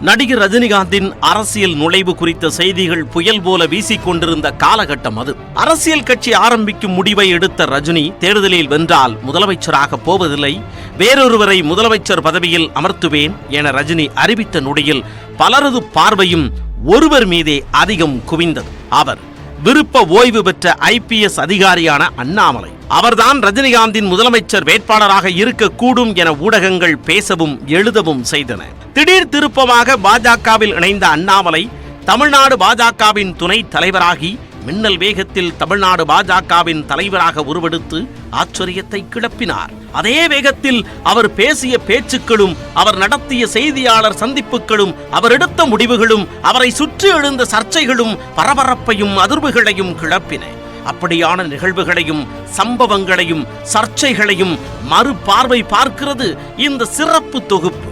நடிகர் ரஜினிகாந்தின் அரசியல் நுழைவு குறித்த செய்திகள் புயல் போல வீசிக்கொண்டிருந்த காலகட்டம் அது. அரசியல் கட்சி ஆரம்பிக்கும் முடிவை எடுத்த ரஜினி தேர்தலில் வென்றால் முதலமைச்சராக போவதில்லை. வேறொருவரை முதலமைச்சர் பதவியில் அமர்த்துவேன் என ரஜினி அறிவித்த நொடியில் பலரது பார்வையும் ஒருவர் மீதே அதிகம் குவிந்தது. அவர் விருப்ப ஓய்வு பெற்ற ஐபிஎஸ் அதிகாரியான அண்ணாமலை. அவர்தான் ரஜினிகாந்தின் முதலமைச்சர் வேட்பாளராக இருக்கக்கூடும் என ஊடகங்கள் பேசவும் எழுதவும் செய்தன. திடீர் திருப்பமாக பாஜகவில் இணைந்த அண்ணாமலை தமிழ்நாடு பாஜகவின் துணை தலைவராகி மின்னல் வேகத்தில் தமிழ்நாடு பாஜகவின் தலைவராக உருவெடுத்து ஆச்சரியத்தை கிளப்பினார். அதே வேகத்தில் அவர் பேசிய பேச்சுக்களும் அவர் நடத்திய செய்தியாளர் சந்திப்புகளும் அவர் எடுத்த முடிவுகளும் அவரை சுற்றி எழுந்த சர்ச்சைகளும் பரபரப்பையும் அதிர்வுகளையும் கிளப்பின. அப்படியான நிகழ்வுகளையும் சம்பவங்களையும் சர்ச்சைகளையும் மறுபார்வை பார்க்கிறது இந்த சிறப்பு தொகுப்பு.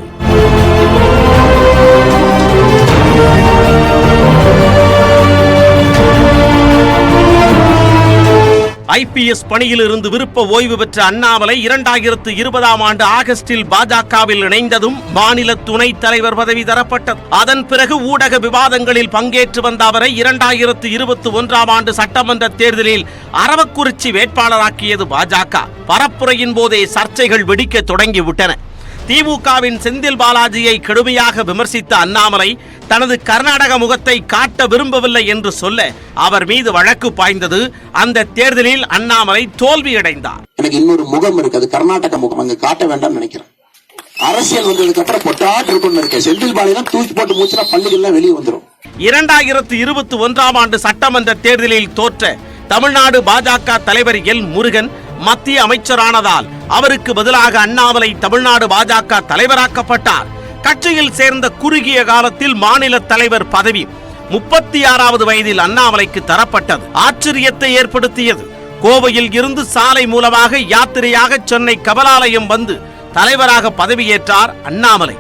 ஐபிஎஸ் பணியிலிருந்து விருப்ப ஓய்வு பெற்ற அண்ணாமலை இரண்டாயிரத்து இருபதாம் ஆண்டு ஆகஸ்டில் பாஜகவில் இணைந்ததும் மாநில துணைத் தலைவர் பதவி தரப்பட்டது. அதன் பிறகு ஊடக விவாதங்களில் பங்கேற்று வந்த அவரை இரண்டாயிரத்து இருபத்தி ஒன்றாம் ஆண்டு சட்டமன்ற தேர்தலில் அரவக்குறிச்சி வேட்பாளராக்கியது பாஜக. பரப்புரையின் போதே சர்ச்சைகள் வெடிக்க தொடங்கிவிட்டன. திமுகவின் செந்தில் பாலாஜியை கடுமையாக விமர்சித்த அண்ணாமலை தனது கர்நாடக முகத்தை காட்ட விரும்பவில்லை என்று சொல்ல அவர் மீது வழக்கு பாய்ந்தது. அந்த தேர்தலில் அண்ணாமலை தோல்வியடைந்தார். எனக்கு இன்னொரு முகம் இருக்கு. அது கர்நாடக முகம். அங்க காட்ட வேண்டாம்னு நினைக்கிறேன். அரசியல் வந்ததுக்கு அப்புறம் பொட்டாட்டு இருக்கும்னு இருக்கேன். செந்தில் பாலியெல்லாம் தூக்கி போட்டு மூச்சுனா பள்ளிகள்லாம் வெளியே வந்துடும் இரண்டாயிரத்து இருபத்தி ஒன்றாம் ஆண்டு சட்டமன்ற தேர்தலில் தோற்ற தமிழ்நாடு பாஜக தலைவர் எல். முருகன் மத்திய அமைச்சரானதால் அவருக்கு பதிலாக அண்ணாமலை தமிழ்நாடு பாஜக தலைவராக்கப்பட்டார். கட்சியில் சேர்ந்த குறுகிய காலத்தில் மாநில தலைவர் பதவி முப்பத்தி ஆறாவது வயதில் அண்ணாமலைக்கு தரப்பட்டது. ஆச்சரியத்தை ஏற்படுத்தியது. கோவையில் இருந்து சாலை மூலமாக யாத்திரையாக சென்னை கபலாலயம் வந்து தலைவராக பதவியேற்றார் அண்ணாமலை.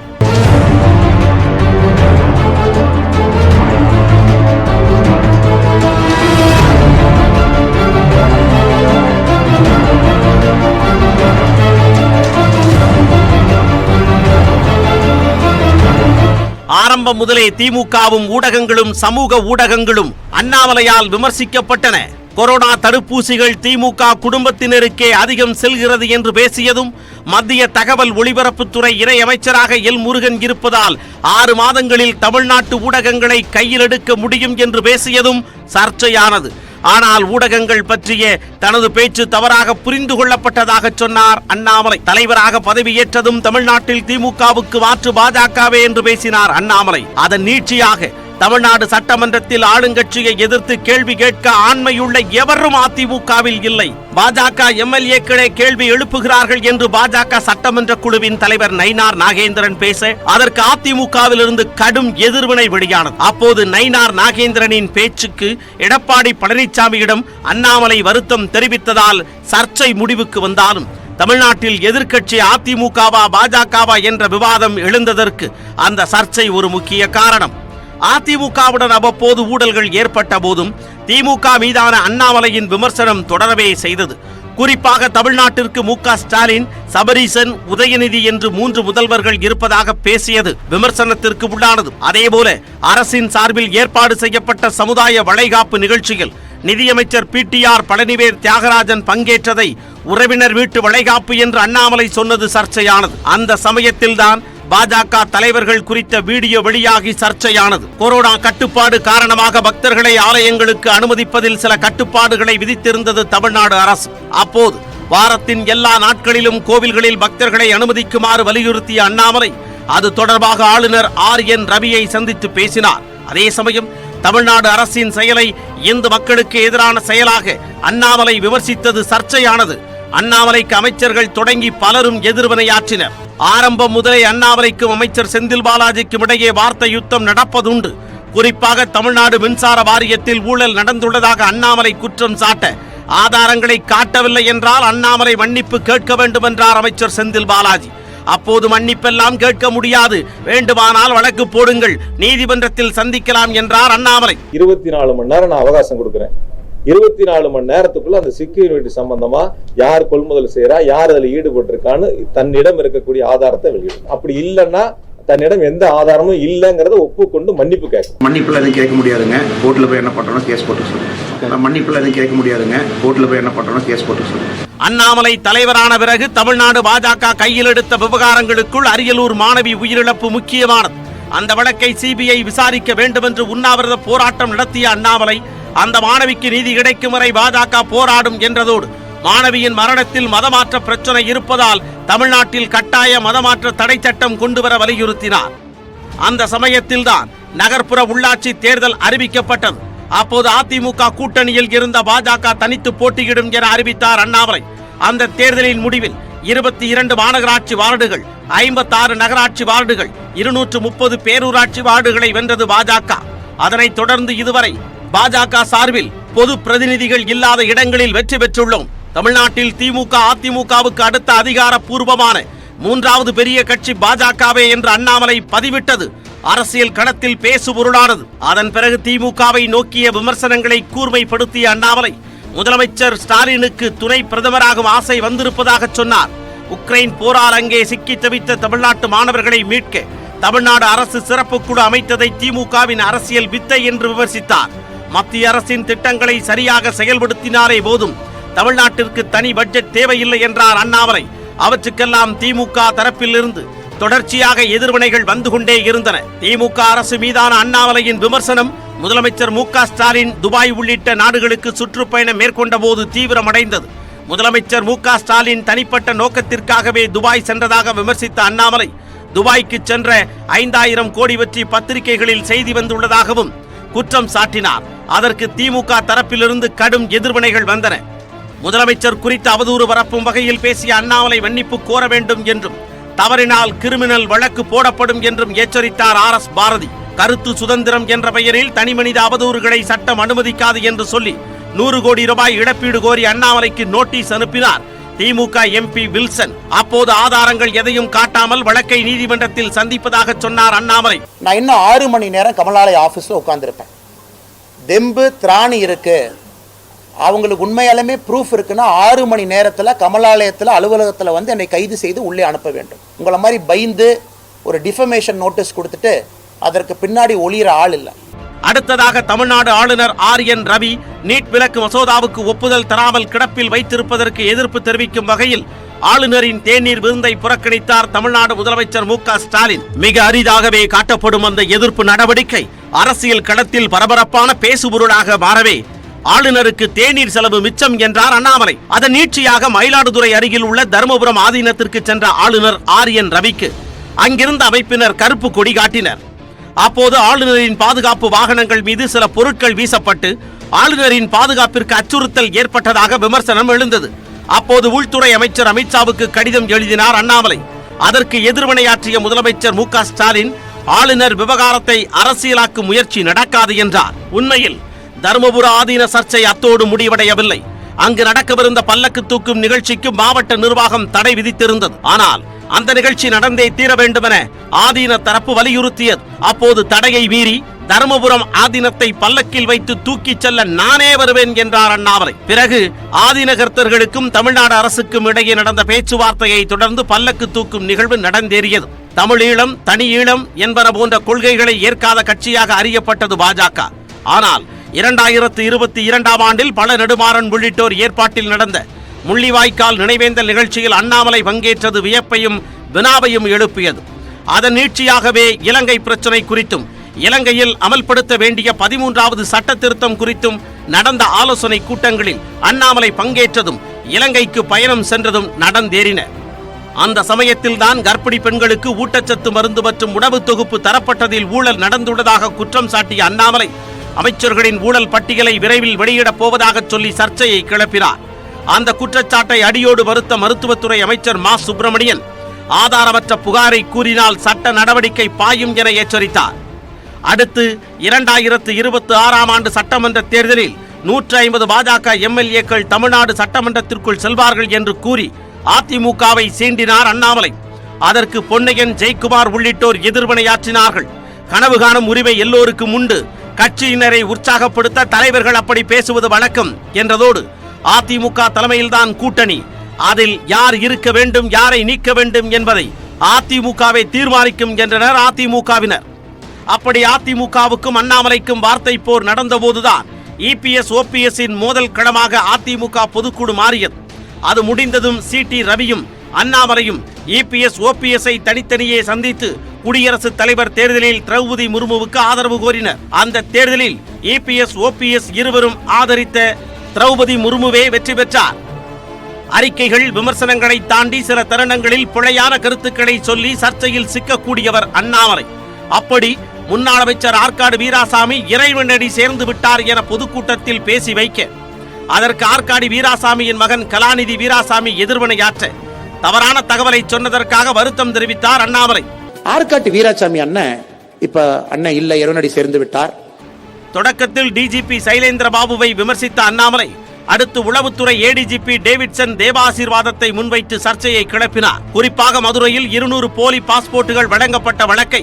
ஆரம்பம் முதலே திமுகவும் ஊடகங்களும் சமூக ஊடகங்களும் அண்ணாமலையால் விமர்சிக்கப்பட்டன. கொரோனா தடுப்பூசிகள் திமுக குடும்பத்தினருக்கே அதிகம் செல்கிறது என்று பேசியதும் மத்திய தகவல் ஒலிபரப்புத்துறை இணையமைச்சராக எல் முருகன் இருப்பதால் ஆறு மாதங்களில் தமிழ்நாட்டு ஊடகங்களை கையில் எடுக்க முடியும் என்று பேசியதும் சர்ச்சையானது. ஆனால் ஊடகங்கள் பற்றிய தனது பேச்சு தவறாக புரிந்து கொள்ளப்பட்டதாக சொன்னார் அண்ணாமலை. தலைவராக பதவியேற்றதும் தமிழ்நாட்டில் திமுகவுக்கு மாற்று பாஜகவே என்று பேசினார் அண்ணாமலை. அதன் நீட்சியாக தமிழ்நாடு சட்டமன்றத்தில் ஆளுங்கட்சியை எதிர்த்து கேள்வி கேட்க ஆண்மையுள்ள எவரும் அதிமுகவில் இல்லை. பாஜக எம்எல்ஏக்களே கேள்வி எழுப்புகிறார்கள் என்று பாஜக சட்டமன்ற குழுவின் தலைவர் நயினார் நாகேந்திரன் பேச அதற்கு அதிமுகவில் இருந்து கடும் எதிர்வினை வெளியானது. அப்போது நயினார் நாகேந்திரனின் பேச்சுக்கு எடப்பாடி பழனிசாமியிடம் அண்ணாமலை வருத்தம் தெரிவித்ததால் சர்ச்சை முடிவுக்கு வந்தாலும் தமிழ்நாட்டில் எதிர்க்கட்சி அதிமுகவா பாஜகவா என்ற விவாதம் எழுந்ததற்கு அந்த சர்ச்சை ஒரு முக்கிய காரணம். அதிமுகவுடன் அவ்வப்போது ஊழல்கள் ஏற்பட்ட போதும் திமுக மீதான அண்ணாமலையின் விமர்சனம் தொடரவே செய்தது. குறிப்பாக தமிழ்நாட்டிற்கு மு ஸ்டாலின் சபரீசன் உதயநிதி என்று மூன்று முதல்வர்கள் இருப்பதாக பேசியது விமர்சனத்திற்கு உள்ளானது. அதேபோல அரசின் சார்பில் ஏற்பாடு செய்யப்பட்ட சமுதாய வளைகாப்பு நிகழ்ச்சியில் நிதியமைச்சர் P T R Palanivel Thiagarajan பங்கேற்றதை உறவினர் வீட்டு வளைகாப்பு என்று அண்ணாமலை சொன்னது சர்ச்சையானது. அந்த சமயத்தில்தான் பாஜக தலைவர்கள் குறித்த வீடியோ வெளியாகி சர்ச்சையானது. கொரோனா கட்டுப்பாடு காரணமாக பக்தர்களை ஆலயங்களுக்கு அனுமதிப்பதில் சில கட்டுப்பாடுகளை விதித்திருந்தது தமிழ்நாடு அரசு. அப்போது வாரத்தின் எல்லா நாட்களிலும் கோவில்களில் பக்தர்களை அனுமதிக்குமாறு வலியுறுத்திய அண்ணாமலை அது தொடர்பாக ஆளுநர் ஆர் என் ரவியை சந்தித்து பேசினார். அதே சமயம் தமிழ்நாடு அரசின் செயலை இந்து மக்களுக்கு எதிரான செயலாக அண்ணாமலை விமர்சித்தது சர்ச்சையானது. அண்ணாமலைக்கு அமைச்சர்கள் தொடங்கி பலரும் எதிர்வினையாற்றினர். ஆரம்பம் முதலே அண்ணாமலைக்கும் அமைச்சர் செந்தில் பாலாஜிக்கும் இடையே வார்த்தை யுத்தம் நடப்பதுண்டு. குறிப்பாக தமிழ்நாடு மின்சார வாரியத்தில் ஊழல் நடந்துள்ளதாக அண்ணாமலை குற்றம் சாட்ட ஆதாரங்களை காட்டவில்லை என்றால் அண்ணாமலை மன்னிப்பு கேட்க வேண்டும் என்றார் அமைச்சர் செந்தில் பாலாஜி. அப்போது மன்னிப்பெல்லாம் கேட்க முடியாது. வேண்டுமானால் வழக்கு போடுங்கள் நீதிமன்றத்தில் சந்திக்கலாம் என்றார் அண்ணாமலை. இருபத்தி நாலு மணி நேரம் நான் அவகாசம் கொடுக்குறேன். இருபத்தி நாலு மணி நேரத்துக்குள்ள அந்த செக்யூரிட்டி சம்பந்தமா யார் கொள்முதல் செய்யறா யார் அதுல ஈடுபட்டிருக்கான்னு தன்னிடம் இருக்கக்கூடிய ஆதாரத்தை வெளியிடும். அப்படி இல்லைன்னா தன்னிடம் எந்த ஆதாரமும் இல்லைங்கிறத ஒப்புக்கொண்டு மன்னிப்பு கேட்கும் மன்னிப்பில் எதுவும் கேட்க முடியாதுங்க. கோர்ட்டில் போய் என்ன பண்ணுறோம் கேஸ் போட்டு சொல்லுங்கள் மன்னிப்பில் எதுவும் கேட்க முடியாதுங்க. கோர்ட்டில் போய் என்ன பண்ணுறோம் கேஸ் போட்டு சொல்லுங்கள் அண்ணாமலை தலைவரான பிறகு தமிழ்நாடு பாஜக கையில் எடுத்த விவகாரங்களுக்குள் அரியலூர் மாணவி உயிரிழப்பு முக்கியமானது. அந்த வழக்கை சிபிஐ விசாரிக்க வேண்டும் என்று உண்ணாவிரத போராட்டம் நடத்திய அண்ணாமலை அந்த மாணவிக்கு நீதி கிடைக்கும் வரை பாஜக போராடும் என்றதோடு மாணவியின் மரணத்தில் மதமாற்ற பிரச்சனை இருப்பதால் தமிழ்நாட்டில் கட்டாய மதமாற்ற தடை சட்டம் கொண்டு வர வலியுறுத்தினார். அந்த சமயத்தில்தான் நகர்ப்புற உள்ளாட்சி தேர்தல் அறிவிக்கப்பட்டது. அப்போது அதிமுக கூட்டணியில் இருந்த பாஜக தனித்து போட்டியிடும் என அறிவித்தார் அண்ணாமலை. அந்த தேர்தலின் முடிவில் இருபத்தி இரண்டு மாநகராட்சி வார்டுகள் ஐம்பத்தாறு நகராட்சி வார்டுகள் இருநூற்று முப்பது பேரூராட்சி வார்டுகளை வென்றது பாஜக. அதனைத் தொடர்ந்து இதுவரை பாஜக சார்பில் பொது பிரதிநிதிகள் இல்லாத இடங்களில் வெற்றி பெற்றுள்ளோம். தமிழ்நாட்டில் திமுக அதிமுகவுக்கு அடுத்த அதிகாரப்பூர்வமான மூன்றாவது பெரிய கட்சி பாஜகவே என்று அண்ணாமலை பதிவிட்டது. அரசியல் களத்தில் பேசுபொருளானது அதன் பிறகு திமுகவை நோக்கிய விமர்சனங்களை கூர்மைப்படுத்திய அண்ணாமலை முதலமைச்சர் ஸ்டாலினுக்கு துணை பிரதமராகும் ஆசை வந்திருப்பதாக சொன்னார். உக்ரைன் போரால் அங்கே சிக்கி தவித்த தமிழ்நாட்டு மாணவர்களை மீட்க தமிழ்நாடு அரசு சிறப்பு குழு அமைத்ததை திமுகவின் அரசியல் வித்தை என்று விமர்சித்தார். மத்திய அரசின் திட்டங்களை சரியாக செயல்படுத்தினாரே போதும். தமிழ்நாட்டிற்கு தனி பட்ஜெட் தேவையில்லை என்றார் அண்ணாமலை. அவற்றுக்கெல்லாம் திமுக தரப்பிலிருந்து தொடர்ச்சியாக எதிர்வினைகள் வந்து கொண்டே இருந்தன. திமுக அரசு மீதான அண்ணாமலையின் விமர்சனம் முதலமைச்சர் மு ஸ்டாலின் துபாய் உள்ளிட்ட நாடுகளுக்கு சுற்றுப்பயணம் மேற்கொண்ட போது தீவிரமடைந்தது. முதலமைச்சர் மு ஸ்டாலின் தனிப்பட்ட நோக்கத்திற்காகவே துபாய் சென்றதாக விமர்சித்த அண்ணாமலை துபாய்க்கு சென்ற ஐந்தாயிரம் கோடி பற்றி பத்திரிகைகளில் செய்தி வந்துள்ளதாகவும் குற்றம் சாட்டினார். அதற்கு திமுக தரப்பிலிருந்து கடும் எதிர்வினைகள் வந்தன. முதலமைச்சர் குறித்து அவதூறு பரப்பும் வகையில் பேசிய அண்ணாமலை மன்னிப்பு கோர வேண்டும் என்றும் தவறினால் கிரிமினல் வழக்கு போடப்படும் என்றும் எச்சரித்தார் ஆர் எஸ் பாரதி. கருத்து சுதந்திரம் என்ற பெயரில் தனிமனித அவதூறுகளை சட்டம் அனுமதிக்காது என்று சொல்லி நூறு கோடி ரூபாய் இழப்பீடு கோரி அண்ணாமலைக்கு நோட்டீஸ் அனுப்பினார் திமுக எம்பி வில்சன். அப்போது ஆதாரங்கள் எதையும் காட்டாமல் வழக்கை நீதிமன்றத்தில் சந்திப்பதாக சொன்னார் அண்ணாமலை. நான் இன்னும் ஆறு மணி நேரம் கமலாலய ஆஃபீஸில் உட்காந்துருப்பேன் தெம்பு திராணி இருக்குது அவங்களுக்கு உண்மையாலுமே ப்ரூஃப் இருக்குன்னா ஆறு மணி நேரத்தில் கமலாலயத்தில் அலுவலகத்தில் வந்து என்னை கைது செய்து உள்ளே அனுப்ப வேண்டும். உங்களை மாதிரி பயந்து ஒரு டிஃபமேஷன் நோட்டீஸ் கொடுத்துட்டு அதற்கு பின்னாடி ஒளியிற ஆள் இல்லை. அடுத்ததாக தமிழ்நாடு ஆளுநர் ஆர் என் ரவி நீட் விலக்கு மசோதாவுக்கு ஒப்புதல் தராமல் கிடப்பில் வைத்திருப்பதற்கு எதிர்ப்பு தெரிவிக்கும் வகையில் ஆளுநரின் தேநீர் விருந்தை புறக்கணித்தார் தமிழ்நாடு முதலமைச்சர் மு க ஸ்டாலின். மிக அரிதாகவே காட்டப்படும் அந்த எதிர்ப்பு நடவடிக்கை அரசியல் களத்தில் பரபரப்பான பேசுபொருளாக மாறவே ஆளுநருக்கு தேநீர் செலவு மிச்சம் என்றார் அண்ணாமலை. அதன் நீட்சியாக மயிலாடுதுறை அருகில் உள்ள தருமபுரம் ஆதீனத்திற்கு சென்ற ஆளுநர் ஆர் என் ரவிக்கு அங்கிருந்த அமைப்பினர் கருப்பு கொடி காட்டினர். அப்போது ஆளுநரின் பாதுகாப்பு வாகனங்கள் மீது சில பொருட்கள் வீசப்பட்டு ஆளுநரின் பாதுகாப்பிற்கு அச்சுறுத்தல் ஏற்பட்டதாக விமர்சனம் எழுந்தது. அப்போது உள்துறை அமைச்சர் அமித்ஷாவுக்கு கடிதம் எழுதினார் அண்ணாமலை. அதற்கு எதிர்வினையாற்றிய முதலமைச்சர் மு ஸ்டாலின் ஆளுநர் விவகாரத்தை அரசியலாக்கும் முயற்சி நடக்காது என்றார். உண்மையில் தருமபுர ஆதீன சர்ச்சை அத்தோடு முடிவடையவில்லை. அங்கு நடக்கவிருந்த பல்லக்கு தூக்கும் நிகழ்ச்சிக்கு மாவட்ட நிர்வாகம் தடை விதித்திருந்தது. ஆனால் அந்த நிகழ்ச்சி நடந்தே தீர வேண்டுமென ஆதீன தரப்பு வலியுறுத்தியது. அப்போது தடையை மீறி தருமபுரம் ஆதீனத்தை பல்லக்கில் வைத்து தூக்கிச் செல்ல நானே வருவேன் என்றார் அண்ணாமலை. பிறகு ஆதிநகர்த்தர்களுக்கும் தமிழ்நாடு அரசுக்கும் இடையே நடந்த பேச்சுவார்த்தையை தொடர்ந்து பல்லக்கு தூக்கும் நிகழ்வு நடந்தேறியது. தமிழீழம் தனி ஈழம் என்பன போன்ற கொள்கைகளை ஏற்காத கட்சியாக அறியப்பட்டது பாஜக. ஆனால் இரண்டாயிரத்து இருபத்தி இரண்டாம் ஆண்டில் பல நெடுமாறன் உள்ளிட்டோர் ஏற்பாட்டில் நடந்த முள்ளிவாய்க்கால் நினைவேந்தல் நிகழ்ச்சியில் அண்ணாமலை பங்கேற்றது வியப்பையும் வினாவையும் எழுப்பியது. அதன் நீட்சியாகவே இலங்கை பிரச்சினை குறித்தும் இலங்கையில் அமல்படுத்த வேண்டிய பதிமூன்றாவது சட்ட திருத்தம் குறித்தும் நடந்த ஆலோசனை கூட்டங்களில் அண்ணாமலை பங்கேற்றதும் இலங்கைக்கு பயணம் சென்றதும் நடந்தேறின. அந்த சமயத்தில் தான் கர்ப்பிணி பெண்களுக்கு ஊட்டச்சத்து மருந்து மற்றும் உணவு தொகுப்பு தரப்பட்டதில் ஊழல் நடந்துள்ளதாக குற்றம் சாட்டிய அண்ணாமலை அமைச்சர்களின் ஊழல் பட்டியலை விரைவில் வெளியிடப் போவதாக சொல்லி சர்ச்சையை கிளப்பினார். அந்த குற்றச்சாட்டை அடியோடு மறுத்த மருத்துவத்துறை அமைச்சர் மா. சுப்பிரமணியன் ஆதாரமற்ற புகாரை கூறினால் சட்ட நடவடிக்கை பாயும் என எச்சரித்தார். அடுத்து இரண்டாயிரத்து இருபத்தி ஆறாம் ஆண்டு சட்டமன்ற தேர்தலில் நூற்றி ஐம்பது பாஜக எம்எல்ஏக்கள் தமிழ்நாடு சட்டமன்றத்திற்குள் செல்வார்கள் என்று கூறி அதிமுகவை சீண்டினார் அண்ணாமலை. அதற்கு பொன்னையன் ஜெயக்குமார் உள்ளிட்டோர் எதிர்வினையாற்றினார்கள். கனவு காணும் உரிமை எல்லோருக்கும் உண்டு. கட்சியினரை உற்சாகப்படுத்த தலைவர்கள் அப்படி பேசுவது வழக்கம் என்றதோடு அதிமுக தலைமையில்தான் கூட்டணி. அதில் யார் இருக்க வேண்டும் யாரை நீக்க வேண்டும் என்பதை அதிமுகவை தீர்மானிக்கும் என்றனர் அதிமுகவினர். அப்படி அதிமுகவுக்கும் அண்ணாமலைக்கும் வார்த்தை போர் நடந்தபோதுதான் இபிஎஸ் ஓபிஎஸ்ஸின் மோதல் களமாக அதிமுக பொதுக்குழு மாறியது. அது முடிந்ததும் சி டி ரவியும் அண்ணாமலையும் இபிஎஸ் ஓபிஎஸ்ஐ தனித்தனியே சந்தித்து குடியரசுத் தலைவர் தேர்தலில் திரௌபதி முர்முவுக்கு ஆதரவு கோரினர். அந்த தேர்தலில் இபிஎஸ் ஓபிஎஸ் இருவரும் ஆதரித்த திரௌபதி முர்முவே வெற்றி பெற்றார். அறிக்கைகள் விமர்சனங்களை தாண்டி சில தருணங்களில் பிழையான கருத்துக்களை சொல்லி சர்ச்சையில் சிக்கக்கூடியவர் அண்ணாமலை. அப்படி முன்னாள் அமைச்சர் ஆற்காடு வீராசாமி இறைவனடி சேர்ந்து விட்டார் என பொதுக்கூட்டத்தில் பேசி வைக்க. அதற்கு ஆற்காடு வீராசாமியின் மகன் கலாநிதி வீராசாமி எதிர்வினையாற்ற தவறான தகவலை சொன்னதற்காக வருத்தம் தெரிவித்தார் அண்ணாமலை. ஆற்காட்டு வீராசாமி அண்ணன் இப்ப அண்ணன் இல்ல இறைவனடி சேர்ந்து விட்டார். தொடக்கத்தில் டிஜிபி சைலேந்திர பாபுவை விமர்சித்த அண்ணாமலை அடுத்து உளவுத்துறை ஏடிஜிபி டேவிட்சன் தேவாசீர்வாதத்தை முன்வைத்து சர்ச்சையை கிளப்பினார். குறிப்பாக மதுரையில் இருநூறு போலி பாஸ்போர்ட்டுகள் வழங்கப்பட்ட வழக்கை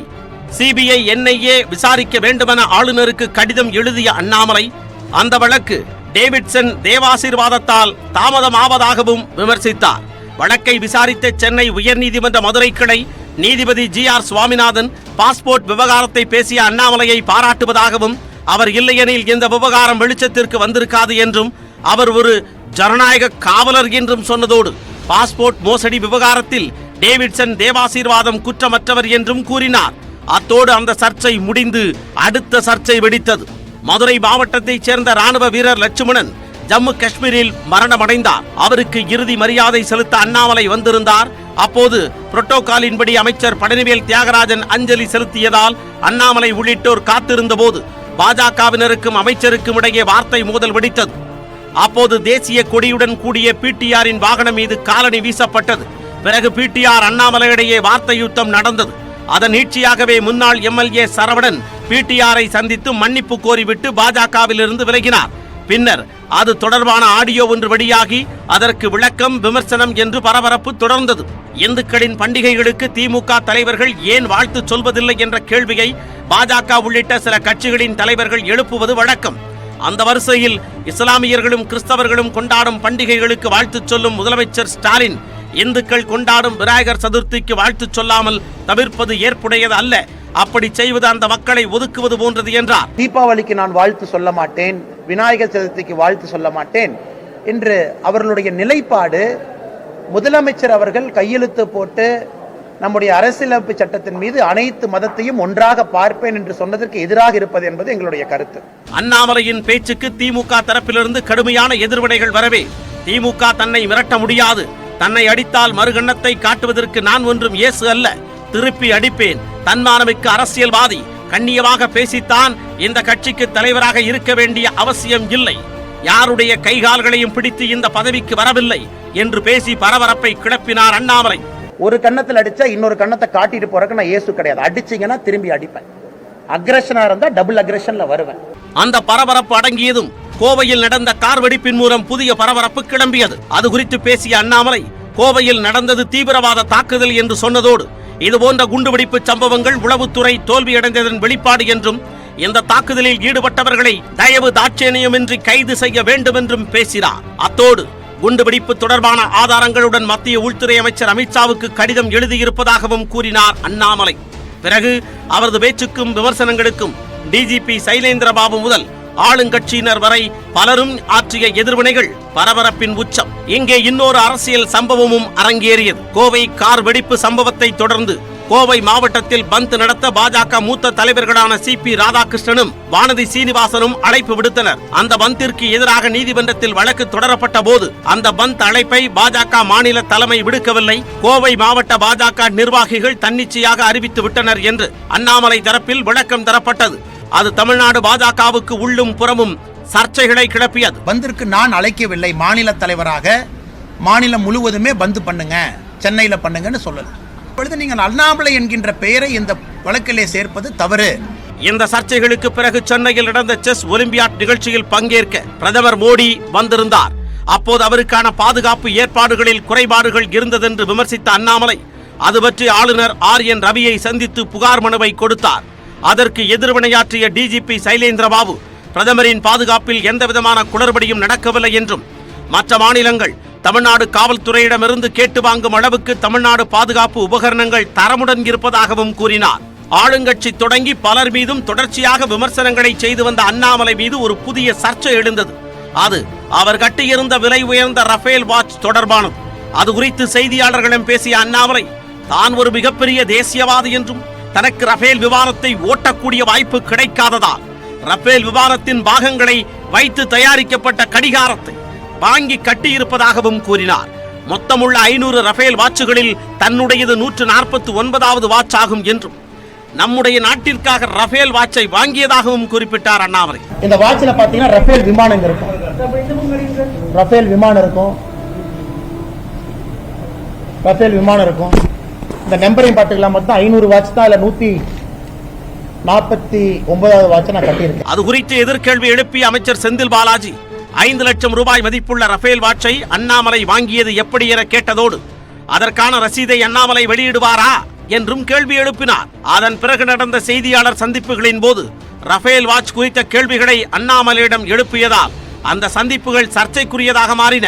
சிபிஐ என்ஐஏ விசாரிக்க வேண்டுமென ஆளுநருக்கு கடிதம் எழுதிய அண்ணாமலை அந்த வழக்கு டேவிட்சன் தேவாசீர்வாதத்தால் தாமதமாவதாகவும் விமர்சித்தார். வழக்கை விசாரித்த சென்னை உயர்நீதிமன்ற மதுரை கிளை நீதிபதி ஜி ஆர் சுவாமிநாதன் பாஸ்போர்ட் விவகாரத்தை பேசிய அண்ணாமலையை பாராட்டுவதாகவும் அவர் இல்லையெனில் இந்த விவகாரம் வெளிச்சத்திற்கு வந்திருக்காது என்றும் அவர் ஒரு ஜனநாயக காவலர் என்றும் சொன்னதோடு பாஸ்போர்ட் மோசடி விவகாரத்தில் டேவிட்சன் தேவாசீர்வாதம் குற்றமற்றவர் என்றும் கூறினார். அத்தோடு அந்த சர்ச்சை முடிந்து அடுத்த சர்ச்சை வெடித்தது. மதுரை மாவட்டத்தைச் சேர்ந்த ராணுவ வீரர் லட்சுமணன் ஜம்மு காஷ்மீரில் மரணமடைந்தார். அவருக்கு இறுதி மரியாதை செலுத்த அண்ணாமலை வந்திருந்தார். அப்போது புரோட்டோகாலின்படி அமைச்சர் பழனிவேல் தியாகராஜன் அஞ்சலி செலுத்தியதால் அண்ணாமலை உள்ளிட்டோர் காத்திருந்த போது பாஜகவினருக்கும் அமைச்சருக்கும் இடையே வார்த்தை மோதல் வெடித்தது. அப்போது தேசிய கொடியுடன் கூடிய பிடிஆரின் வாகனம் மீது காலணி வீசப்பட்டது. பிறகு பிடிஆர் அண்ணாமலையிடையே வார்த்தை யுத்தம் நடந்தது. அதன் நீட்சியாகவே முன்னாள் எம்எல்ஏ சரவணன் பிடிஆரை சந்தித்து மன்னிப்பு கோரிவிட்டு பாஜகவிலிருந்து விலகினார். பின்னர் அது தொடர்பான ஆடியோ ஒன்று வெளியாகி அதற்கு விளக்கம் விமர்சனம் என்று பரபரப்பு தொடர்ந்தது. இந்துக்களின் பண்டிகைகளுக்கு திமுக தலைவர்கள் ஏன் வாழ்த்து சொல்வதில்லை என்ற கேள்வியை பாஜக உள்ளிட்ட சில கட்சிகளின் தலைவர்கள் எழுப்புவது வழக்கம். அந்த வரிசையில் இஸ்லாமியர்களும் கிறிஸ்தவர்களும் கொண்டாடும் பண்டிகைகளுக்கு வாழ்த்து சொல்லும் முதலமைச்சர் ஸ்டாலின் இந்துக்கள் கொண்டாடும் விநாயகர் சதுர்த்திக்கு வாழ்த்து சொல்லாமல் தவிர்ப்பது ஏற்புடையது அல்ல. அப்படி செய்வது அந்த மக்களை ஒதுக்குவது போன்றது என்றார். தீபாவளிக்கு நான் வாழ்த்து சொல்ல மாட்டேன். விநாயகர் சதுர்த்திக்கு வாழ்த்து சொல்ல மாட்டேன். என்று அவர்களுடைய நிலைப்பாடு முதலமைச்சர் அவர்கள் கையெழுத்து போட்டு நம்முடைய அரசியலமைப்பு சட்டத்தின் மீது அனைத்து மதத்தையும் ஒன்றாக பார்ப்பேன் என்று சொன்னதற்கு எதிராக இருப்பது என்பது எங்களுடைய கருத்து. அண்ணாமலையின் பேச்சுக்கு திமுக தரப்பிலிருந்து கடுமையான எதிர்வினைகள் வரவே திமுக தன்னை மிரட்ட முடியாது. தன்னை அடித்தால் மறுகண்ணத்தை காட்டுவதற்கு நான் ஒன்றும் இயேசு அல்ல. திருப்பி அடிப்பேன். தன்மானமிக்க அரசியல்வாதி கண்ணியமாக பேசித்தான் இந்த கட்சிக்கு தலைவராக இருக்க வேண்டிய அவசியம் இல்லை. யாருடைய கைகால்களையும் பிடித்து இந்த பதவிக்கு வரவில்லை என்று பேசி பரபரப்பை கிளப்பினார் அண்ணாமலை. ஒரு கன்னத்தில் அடிச்சா இன்னொரு கன்னத்தை காட்டிட்டு போறதுக்கு நான் இயேசு கிடையாது. அடிச்சீங்கன்னா திரும்பி அடிப்பேன். அக்ரஷனா இருந்தா டபுள் அக்ரஷன்ல வருவேன். அந்த பரபரப்பு அடங்கியதும் கோவையில் நடந்த கார் வெடிப்பின் மூலம் புதிய பரபரப்பு கிளம்பியது. அது குறித்து பேசிய அண்ணாமலை கோவையில் நடந்தது தீவிரவாத தாக்குதல் என்று சொன்னதோடு இதுபோன்ற குண்டுவெடிப்பு சம்பவங்கள் உளவுத்துறை தோல்வியடைந்ததன் வெளிப்பாடு என்றும் இந்த தாக்குதலில் ஈடுபட்டவர்களை தயவு தாட்சேனியமின்றி கைது செய்ய வேண்டும் என்றும் பேசினார். அத்தோடு குண்டுவெடிப்பு தொடர்பான ஆதாரங்களுடன் மத்திய உள்துறை அமைச்சர் அமித்ஷாவுக்கு கடிதம் எழுதியிருப்பதாகவும் கூறினார் அண்ணாமலை. பிறகு அவரது பேச்சுக்கும் விமர்சனங்களுக்கும் டிஜிபி சைலேந்திரபாபு முதல் ஆளுங்கட்சியினர் வரை பலரும் ஆற்றிய எதிர்வினைகள் பரபரப்பின் உச்சம். இங்கே இன்னொரு அரசியல் சம்பவமும் அரங்கேறியது. கோவை கார் வெடிப்பு சம்பவத்தை தொடர்ந்து கோவை மாவட்டத்தில் பந்த் நடத்த பாஜக மூத்த தலைவர்களான சி பி ராதாகிருஷ்ணனும் வானதி சீனிவாசனும் அழைப்பு விடுத்தனர். அந்த பந்திற்கு எதிராக நீதிமன்றத்தில் வழக்கு தொடரப்பட்ட போது அந்த பந்த் அழைப்பை பாஜக மாநில தலைமை விடுக்கவில்லை. கோவை மாவட்ட பாஜக நிர்வாகிகள் தன்னிச்சையாக அறிவித்து விட்டனர் என்று அண்ணாமலை தரப்பில் விளக்கம் தரப்பட்டது. அது தமிழ்நாடு பாஜகவுக்கு உள்ளும் புறமும் சர்ச்சைகளை கிளப்பியது. பந்திற்கு நான் அழைக்கவில்லை மாநில தலைவராக. மாநிலம் முழுவதுமே பந்து பண்ணுங்க சென்னையில் பண்ணுங்கன்னு சொல்லல. இப்பொழுது நீங்கள் அண்ணாமலை என்கின்ற பெயரை இந்த வழக்கிலே சேர்ப்பது தவறு. இந்த சர்ச்சைகளுக்கு பிறகு சென்னையில் நடந்த செஸ் ஒலிம்பியாட் நிகழ்ச்சியில் பங்கேற்க பிரதமர் மோடி வந்திருந்தார். அப்போது அவருக்கான பாதுகாப்பு ஏற்பாடுகளில் குறைபாடுகள் இருந்ததென்று விமர்சித்த அண்ணாமலை அது பற்றி ஆளுநர் ஆர் என் ரவியை சந்தித்து புகார் மனுவை கொடுத்தார். அதற்கு எதிர்வினையாற்றிய டிஜிபி சைலேந்திரபாபு பிரதமரின் பாதுகாப்பில் எந்தவிதமான குளறுபடியும் நடக்கவில்லை என்றும் மற்ற மாநிலங்கள் தமிழ்நாடு காவல்துறையிடமிருந்து கேட்டு வாங்கும் அளவுக்கு தமிழ்நாடு பாதுகாப்பு உபகரணங்கள் தரமுடன் இருப்பதாகவும் கூறினார். ஆளுங்கட்சி தொடங்கி பலர் மீதும் தொடர்ச்சியாக விமர்சனங்களை செய்து வந்த அண்ணாமலை மீது ஒரு புதிய சர்ச்சை எழுந்தது. அது அவர் கட்டியிருந்த விலை உயர்ந்த ரஃபேல் வாட்ச் தொடர்பானது. அது குறித்து செய்தியாளர்களிடம் பேசிய அண்ணாமலை தான் ஒரு மிகப்பெரிய தேசியவாதி என்றும் தனக்கு ரஃபேல் விமானத்தை ஓட்டக்கூடிய வாய்ப்பு கிடைக்காததால் ரஃபேல் விமானத்தின் பாகங்களை வைத்து தயாரிக்கப்பட்ட கடிகாரத்தை வாங்கி கட்டியிருப்பதாகவும் கூறினார். மொத்தமுள்ள ஐநூறு ரஃபேல் வாட்சுகளில் தன்னுடையது நூற்று நாற்பத்தி ஒன்பதாவது வாட்ச் ஆகும் என்றும் நம்முடைய நாட்டிற்காக ரஃபேல் வாட்சை வாங்கியதாகவும் குறிப்பிட்டார் அண்ணாமலை. இந்த வாட்சில் பார்த்தீங்கன்னா ரஃபேல் விமானம் இருக்கும். ரஃபேல் விமானம் இருக்கும். ரஃபேல் விமானம் இருக்கும். இந்த நம்பரையும் பார்த்துக்கலாம். மொத்தம் ஐநூறு வாட்ச் தான் இல்லை நூற்றி நாற்பத்தி ஒன்பதாவது வாட்சை நான் கட்டியிருக்கேன். அது குறித்து எதிர்கேள்வி எழுப்பிய அமைச்சர் செந்தில் பாலாஜி ஐந்து லட்சம் ரூபாய் மதிப்புள்ள ரஃபேல் வாட்சை அண்ணாமலை வாங்கியது எப்படி என கேட்டதோடு அதற்கான ரசீதை அண்ணாமலை வெளியிடுவாரா என்றும் கேள்வி எழுப்பினார். அதன் பிறகு நடந்த செய்தியாளர் சந்திப்புகளின் போது ரஃபேல் வாட்ச் குறித்த கேள்விகளை அண்ணாமலையிடம் எழுப்பியதால் அந்த சந்திப்புகள் சர்ச்சைக்குரியதாக மாறின.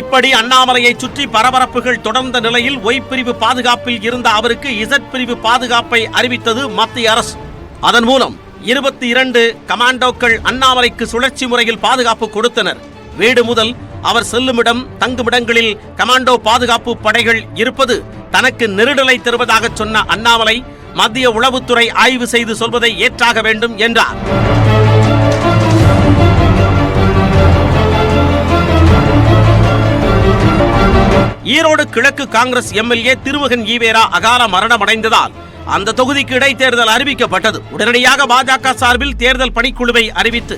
இப்படி அண்ணாமலையை சுற்றி பரபரப்புகள் தொடர்ந்த நிலையில் ஒய் பிரிவு பாதுகாப்பில் இருந்த அவருக்கு இசட் பிரிவு பாதுகாப்பை அறிவித்தது மத்திய அரசு. அதன் மூலம் இருபத்தி இரண்டு கமாண்டோக்கள் அண்ணாமலைக்கு சுழற்சி முறையில் பாதுகாப்பு கொடுத்தனர். வீடு முதல் அவர் செல்லுமிடம் தங்குமிடங்களில் கமாண்டோ பாதுகாப்பு படைகள் இருப்பது தனக்கு நெருடலை தருவதாக சொன்ன அண்ணாமலை மத்திய உளவுத்துறை ஆய்வு செய்து சொல்வதை ஏற்றாக வேண்டும் என்றார். ஈரோடு கிழக்கு காங்கிரஸ் எம்எல்ஏ திருமகன் ஈவேரா அகால மரணமடைந்ததால் அந்த தொகுதிக்கு இடைத்தேர்தல் அறிவிக்கப்பட்டது. உடனடியாக பாஜக சார்பில் தேர்தல் பணிக்குழுவை அறிவித்து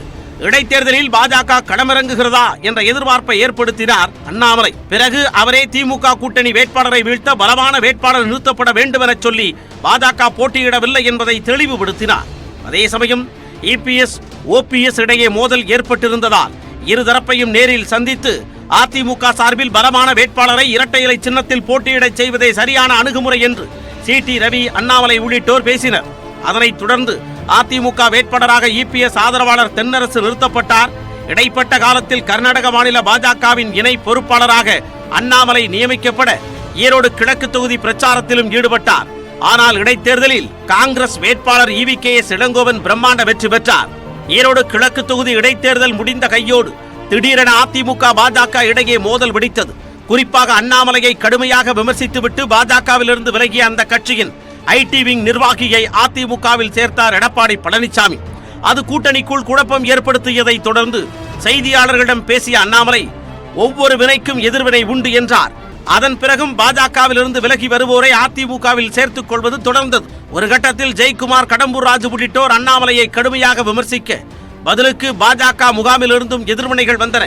இடைத்தேர்தலில் பாஜக களமிறங்குகிறதா என்ற எதிர்பார்ப்பை ஏற்படுத்தினார் அண்ணாமலை. பிறகு அவரே திமுக கூட்டணி வேட்பாளரை வீழ்த்த பலமான வேட்பாளர் நிறுத்தப்பட வேண்டும் என சொல்லி பாஜக போட்டியிடவில்லை என்பதை தெளிவுபடுத்தினார். அதே சமயம் இபிஎஸ் ஓபிஎஸ் இடையே மோதல் ஏற்பட்டிருந்ததால் இருதரப்பையும் நேரில் சந்தித்து அதிமுக சார்பில் பலமான வேட்பாளரை இரட்டை இலை சின்னத்தில் போட்டியிடச் செய்வதே சரியான அணுகுமுறை என்று சி டி ரவி அண்ணாமலை உள்ளிட்டோர் பேசினர். அதனைத் தொடர்ந்து அதிமுக வேட்பாளராக இபிஎஸ் ஆதரவாளர் தென்னரசு நிறுத்தப்பட்டார். இடைப்பட்ட காலத்தில் கர்நாடக மாநில பாஜகவின் இணை பொறுப்பாளராக அண்ணாமலை நியமிக்கப்பட ஈரோடு கிழக்கு தொகுதி பிரச்சாரத்திலும் ஈடுபட்டார். ஆனால் இடைத்தேர்தலில் காங்கிரஸ் வேட்பாளர் இவி கே எஸ் இளங்கோவன் பிரம்மாண்ட வெற்றி பெற்றார். ஈரோடு கிழக்கு தொகுதி இடைத்தேர்தல் முடிந்த கையோடு திடீரென அதிமுக பாஜக இடையே மோதல் வெடித்தது. குறிப்பாக அண்ணாமலையை கடுமையாக விமர்சித்துவிட்டு பாஜகவிலிருந்து விலகிய அந்த கட்சியின் ஐடி விங் நிர்வாகியை அதிமுகவில் சேர்த்தார் எடப்பாடி பழனிசாமி. அது கூட்டணிக்குள் குழப்பம் ஏற்படுத்தியதை தொடர்ந்து செய்தியாளர்களிடம் பேசிய அண்ணாமலை ஒவ்வொரு வினைக்கும் எதிர்வினை உண்டு என்றார். அதன் பிறகும் பாஜகவிலிருந்து விலகி வருவோரை அதிமுகவில் சேர்த்துக் கொள்வது தொடர்ந்தது. ஒரு கட்டத்தில் ஜெயக்குமார் கடம்பூர் ராஜு உள்ளிட்டோர் அண்ணாமலையை கடுமையாக விமர்சிக்க பதிலுக்கு பாஜக முகாமிலிருந்தும் எதிர்வினைகள் வந்தன.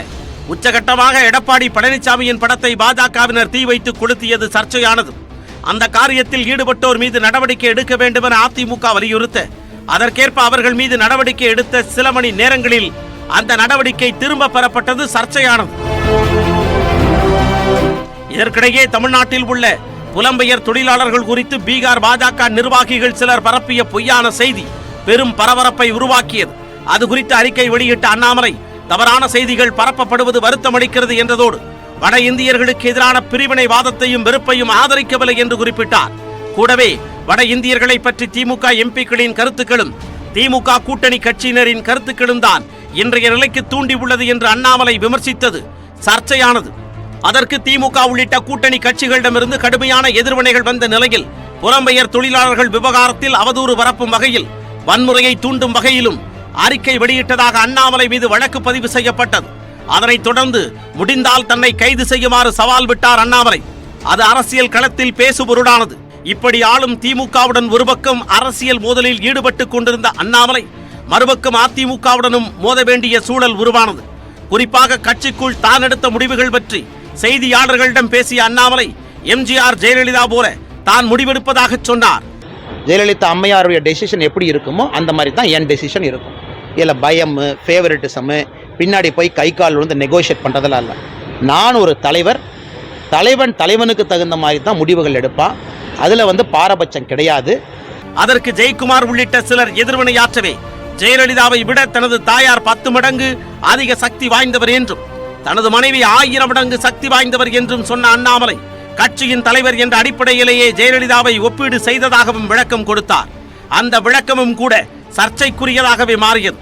உச்சகட்டமாக எடப்பாடி பழனிசாமியின் படத்தை பாஜகவினர் தீ வைத்து கொளுத்தியது சர்ச்சையானது. அந்த காரியத்தில் ஈடுபட்டோர் மீது நடவடிக்கை எடுக்க வேண்டும் என அதிமுக வலியுறுத்த அதற்கேற்ப அவர்கள் மீது நடவடிக்கை எடுத்த சில மணி நேரங்களில் அந்த நடவடிக்கை திரும்ப பெறப்பட்டது சர்ச்சையானது. இதற்கிடையே தமிழ்நாட்டில் உள்ள புலம்பெயர் தொழிலாளர்கள் குறித்து பீகார் பாஜக நிர்வாகிகள் சிலர் பரப்பிய பொய்யான செய்தி பெரும் பரபரப்பை உருவாக்கியது. அது குறித்து அறிக்கை வெளியிட்ட அண்ணாமலை தவறான செய்திகள் பரப்பப்படுவது வருத்தமளிக்கிறது என்றதோடு வட இந்தியர்களுக்கு எதிரான பிரிவினை வாதத்தையும் வெறுப்பையும் ஆதரிக்கவில்லை என்று குறிப்பிட்டார். கூடவே வட இந்தியர்களை பற்றி திமுக எம்பிக்களின் கருத்துக்களும் திமுக கூட்டணி கட்சியினரின் கருத்துக்களும் தான் இன்றைய நிலைக்கு தூண்டி உள்ளது என்று அண்ணாமலை விமர்சித்தது. சர்ச்சையானது. அதற்கு திமுக உள்ளிட்ட கூட்டணி கட்சிகளிடமிருந்து கடுமையான எதிர்வினைகள் வந்த நிலையில் புறம்பெயர் தொழிலாளர்கள் விவகாரத்தில் அவதூறு பரப்பும் வகையில் வன்முறையை தூண்டும் வகையிலும் அறிக்கை வெளியிட்டதாக அண்ணாமலை மீது வழக்கு பதிவு செய்யப்பட்டது. அதனைத் தொடர்ந்து முடிந்தால் தன்னை கைது செய்யுமாறு சவால் விட்டார் அண்ணாமலை. அது அரசியல் களத்தில் பேசுபொருளானது இப்படி ஆளும் திமுகவுடன் ஒரு பக்கம் அரசியல் மோதலில் ஈடுபட்டுக் கொண்டிருந்த அண்ணாமலை மறுபக்கம் அதிமுகவுடனும் மோத வேண்டிய சூழல் உருவானது. குறிப்பாக கட்சிக்குள் தான் எடுத்த முடிவுகள் பற்றி செய்தியாளர்களிடம் பேசிய அண்ணாமலை எம்ஜிஆர் ஜெயலலிதா போல தான் முடிவெடுப்பதாக சொன்னார். ஜெயலலிதா அம்மையாருடைய டெசிஷன் எப்படி இருக்குமோ அந்த மாதிரி தான் என் டெசிஷன் இருக்கும். இல்லை பயம் ஃபேவரட்டிசமு பின்னாடி போய் கை கால் விழுந்து நெகோஷியேட் பண்ணுறதெல்லாம் இல்லை. நான் ஒரு தலைவர். தலைவன் தலைவனுக்கு தகுந்த மாதிரி தான் முடிவுகள் எடுப்பான். அதில் வந்து பாரபட்சம் கிடையாது. அதற்கு ஜெயக்குமார் உள்ளிட்ட சிலர் எதிர்வினையாற்றவே ஜெயலலிதாவை விட தனது தாயார் பத்து மடங்கு அதிக சக்தி வாய்ந்தவர் என்றும் தனது மனைவி ஆயிரம் மடங்கு சக்தி வாய்ந்தவர் என்றும் சொன்ன அண்ணாமலை கட்சியின் தலைவர் என்ற அடிப்படையிலேயே ஜெயலலிதாவை ஒப்பீடு செய்ததாகவும் விளக்கம் கொடுத்தார். அந்த விளக்கமும் கூட சர்ச்சைக்குரியதாகவே மாறியது.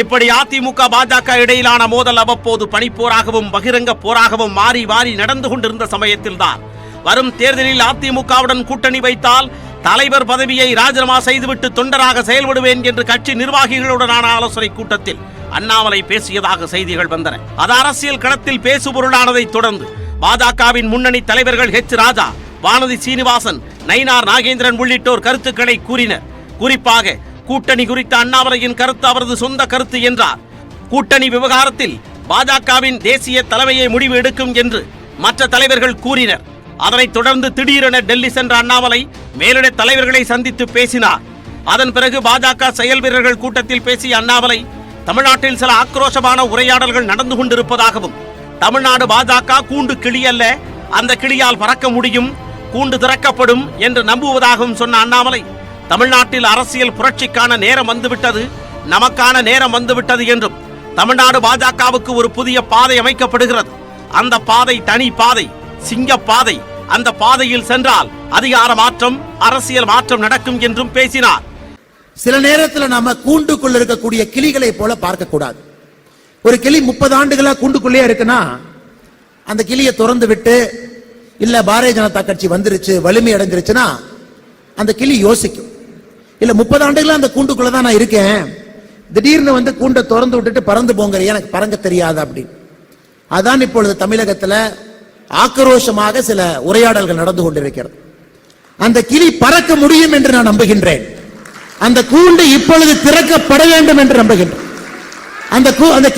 இப்படி அதிமுக பாஜக இடையிலான மோதல் அவ்வப்போது பனிப்போராகவும் பகிரங்க போராகவும் மாறி மாறி நடந்து கொண்டிருந்த சமயத்தில்தான். வரும் தேர்தலில் அதிமுகவுடன் கூட்டணி வைத்தால் தலைவர் பதவியை ராஜினாமா செய்துவிட்டு தொண்டராக செயல்படுவேன் என்று கட்சி நிர்வாகிகளுடனான ஆலோசனை கூட்டத்தில் அண்ணாமலை பேசியதாக செய்திகள் வந்தன. அது அரசியல் களத்தில் பேசுபொருளானதைத் தொடர்ந்து பாஜகவின் முன்னணி தலைவர்கள் ஹெச் ராஜா வானதி சீனிவாசன் நயினார் நாகேந்திரன் உள்ளிட்டோர் கருத்துக்களை கூறினர். குறிப்பாக கூட்டணி குறித்த அண்ணாமலையின் கருத்து அவரது சொந்த கருத்து என்றார். கூட்டணி விவகாரத்தில் பாஜகவின் தேசிய தலைமையை முடிவு எடுக்கும் என்று மற்ற தலைவர்கள் கூறினர். அதனைத் தொடர்ந்து திடீரென டெல்லி சென்ற அண்ணாமலை மேலிட தலைவர்களை சந்தித்து பேசினார். அதன் பிறகு பாஜக செயல் வீரர்கள் கூட்டத்தில் பேசிய அண்ணாமலை தமிழ்நாட்டில் சில ஆக்ரோஷமான உரையாடல்கள் நடந்து கொண்டிருப்பதாகவும் தமிழ்நாடு பாஜக கூண்டு கிளி அல்ல அந்த கிளியால் பறக்க முடியும் கூண்டு திறக்கப்படும் என்று நம்புவதாகவும் சொன்ன அண்ணாமலை தமிழ்நாட்டில் அரசியல் புரட்சிக்கான நேரம் வந்துவிட்டது. நமக்கான நேரம் வந்துவிட்டது என்றும் தமிழ்நாடு பாஜகவுக்கு ஒரு புதிய பாதை அமைக்கப்படுகிறது. அந்த பாதை தனி பாதை சிங்க பாதை அந்த பாதையில் சென்றால் அதிகார மாற்றம் அரசியல் மாற்றம் நடக்கும் என்றும் பேசினார். சில நேரத்தில் நம்ம கூண்டுக்குள்ள இருக்கக்கூடிய கிளிகளை போல பார்க்க கூடாது ஒரு கிளி முப்பது ஆண்டுகளா கூண்டுக்குள்ளே இருக்குன்னா அந்த கிளியை திறந்து விட்டு இல்ல பாரதிய ஜனதா கட்சி வந்துருச்சு வலிமை அடைஞ்சிருச்சுன்னா அந்த கிளி யோசிக்கும். இல்ல முப்பது ஆண்டுகளா அந்த கூண்டுக்குள்ள தான் நான் இருக்கேன். திடீர்னு வந்து கூண்டை திறந்து விட்டுட்டு பறந்து போங்க எனக்கு பறங்க தெரியாது அப்படின்னு அதான் இப்பொழுது தமிழகத்துல ஆக்ரோஷமாக சில உரையாடல்கள் நடந்து கொண்டிருக்கிறது. அந்த கிளி பறக்க முடியும் என்று நான் நம்புகின்றேன். அந்த கூண்டு இப்பொழுது திறக்கப்பட வேண்டும் என்று நம்புகின்றேன். அந்த கூ- அந்த